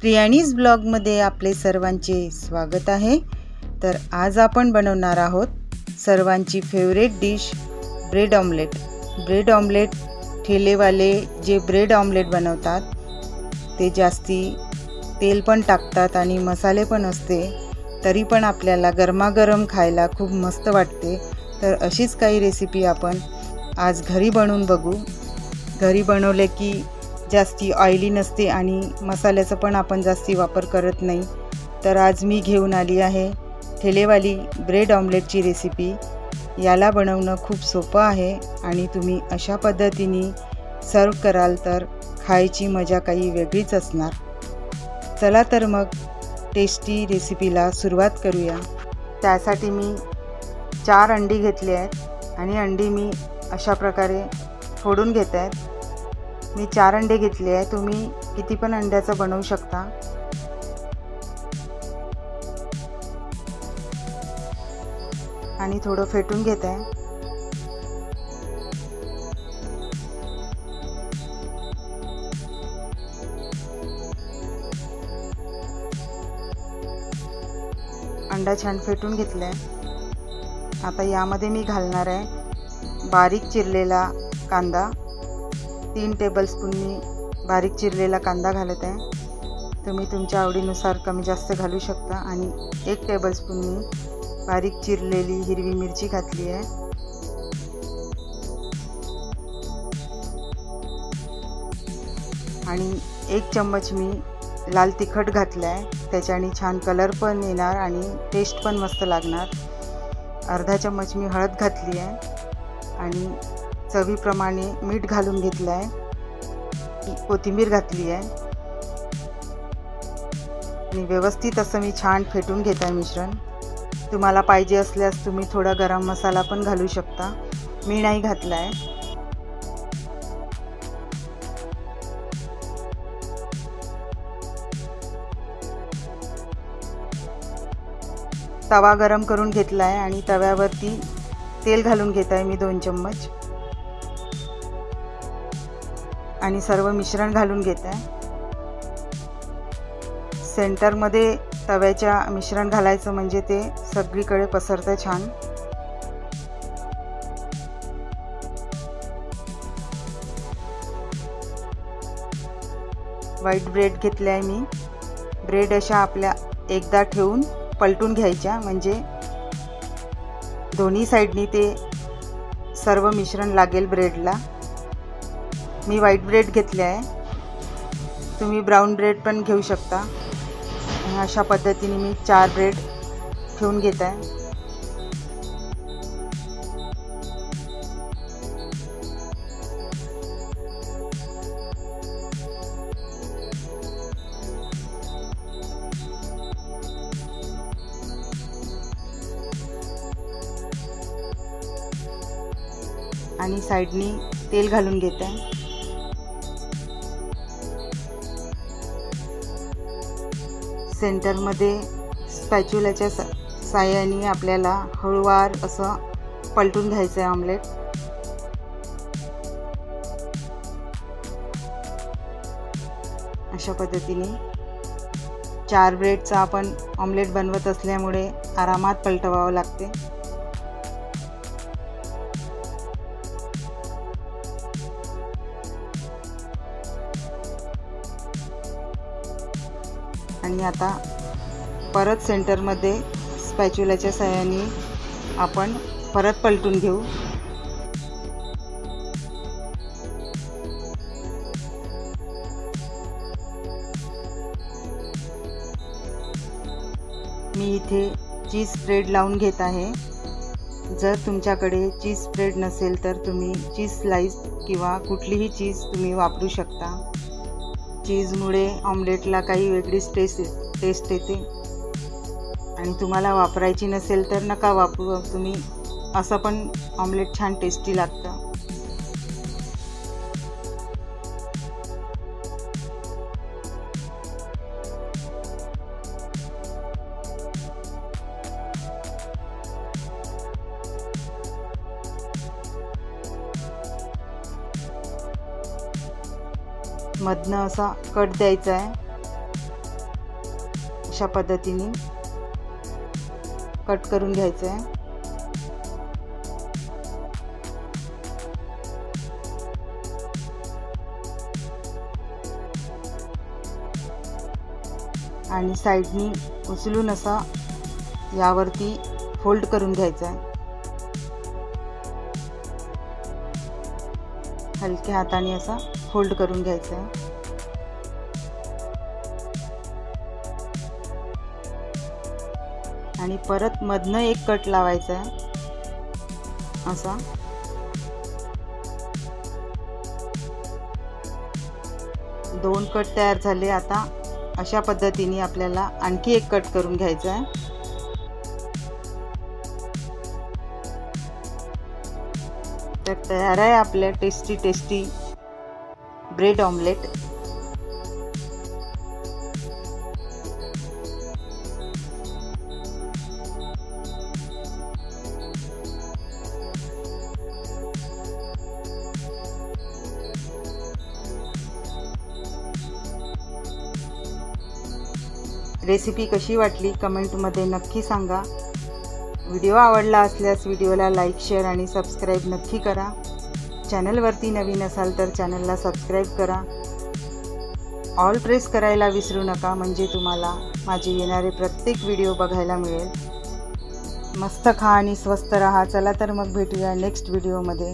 प्रियाणीज ब्लॉगमध्ये आपले सर्वांचे स्वागत आहे. तर आज आपण बनवणार आहोत सर्वांची favourite dish bread omelette bread omelette ठेलेवाले जे ब्रेड ऑमलेट बनवतात ते जास्ती तेल पण टाकतात आणि मसाले पण असते तरी पण आपल्याला गरमागरम खायला खूप मस्त वाटते. तर अशीच काही रेसिपी आपण आज घरी बनवून बघू. घरी बनवले की जास्ती ऑइली नसते आणि मसाल्याचा पण आपण जास्ती वापर करत नाही. तर आज मी घेऊन आली आहे ठेलेवाली ब्रेड ऑमलेटची रेसिपी याला बनवणं खूप सोपं आहे आणि तुम्ही अशा पद्धतीने सर्व कराल तर खायची मजा काही वेगळीच असणार. चला तर मग टेस्टी रेसिपीला सुरुवात करूया. त्यासाठी मी चार अंडी घेतली आहेत आणि अंडी मी अशा प्रकारे फोडून घेत आहेत. मी चार अंडे घेतले आहे. तुम्ही किती पण अंड्याचं बनवू शकता. आणि थोडं फेटून घेत आहे. अंडा छान फेटून घेतला आहे आता यामध्ये मी घालणार आहे बारीक चिरलेला कांदा. तीन टेबलस्पून मी बारीक चिरलेला कांदा घालत आहे. तुम्ही तुमच्या आवडीनुसार कमी जास्त घालू शकता आणि एक टेबलस्पून मी बारीक चिरलेली हिरवी मिरची घातली आहे. आणि एक चम्मच मी लाल तिखट घातलं आहे. त्याच्याने छान कलर पण येणार आणि टेस्ट पण मस्त लागणार. अर्धा चम्मच मी हळद घातली आहे. आणि चवीप्रमाणे मीठ घालून घेतलं आहे कोथिंबीर घातली आहे. आणि व्यवस्थित असं मी छान फेटून घेत आहे मिश्रण. तुम्हाला पाहिजे असल्यास तुम्ही थोडा गरम मसाला पण घालू शकता. मी नाही घातला आहे तवा गरम करून घेतला आहे आणि तव्यावरती तेल घालून घेत आहे मी दोन चम्मच. आणि सर्व मिश्रण घालून घेत आहे. सेंटरमध्ये तव्याच्या मिश्रण घालायचं म्हणजे ते सगळीकडे पसरतं छान. व्हाईट ब्रेड घेतले आहे मी. ब्रेड अशा आपल्या एकदा ठेवून पलटून घ्यायच्या म्हणजे दोन्ही साईडनी ते सर्व मिश्रण लागेल ब्रेडला. मी व्हाईट ब्रेड घेतले आहे. तुम्ही ब्राऊन ब्रेड पण घेऊ शकता. अशा पद्धतीने मी चार ब्रेड ठेवून घेत आहे. आणि साईडनी तेल घालून घेत आहे. सेंटरमध्ये स्पॅच्युलाच्या सा साह्याने आपल्याला हळूवार असं पलटून घ्यायचं आहे ऑमलेट अशा पद्धतीने चार ब्रेडचा आपण ऑमलेट बनवत असल्यामुळे आरामात पलटवावं लागते. आणि आता परत सेंटरमध्ये स्पॅच्युलाच्या सहाय्याने आपण परत पलटून घेऊ. मी इथे चीज स्प्रेड लावून घेत आहे. जर तुमच्याकडे चीज स्प्रेड नसेल तर तुम्ही चीज स्लाईस किंवा कुठलीही चीज तुम्ही वापरू शकता. चीजमुळे ऑमलेटला काही वेगळीच टेस्ट टेस्ट येते. आणि तुम्हाला वापरायची नसेल तर नका वापरू. तुम्ही असं पण ऑमलेट छान टेस्टी लागतं. मधनं असा कट द्यायचा आहे. अशा पद्धतीने कट करून घ्यायचं आहे. आणि साईडनी उचलून असा यावरती फोल्ड करून घ्यायचा आहे. हलक्या हाताने असा फोल्ड करून घ्यायचा. आहे आणि परत मधनं एक कट लावायचा. आहे असा. दोन कट तयार झाले. आता अशा पद्धतीने आपल्याला आणखी एक कट करून घ्यायचा आहे. तर तयार आहे आपल्या tasty tasty bread omelette recipe कशी वाटली? कमेंटमध्ये नक्की सांगा. व्हिडिओ आवडला असल्यास व्हिडिओला लाईक शेअर आणि सबस्क्राईब नक्की करा. चॅनलवरती नवीन असाल तर चॅनलला सबस्क्राईब करा. ऑल प्रेस करायला विसरू नका म्हणजे तुम्हाला माझे येणारे प्रत्येक व्हिडिओ बघायला मिळेल. मस्त खा आणि स्वस्त रहा. चला तर मग भेटूया नेक्स्ट व्हिडिओमध्ये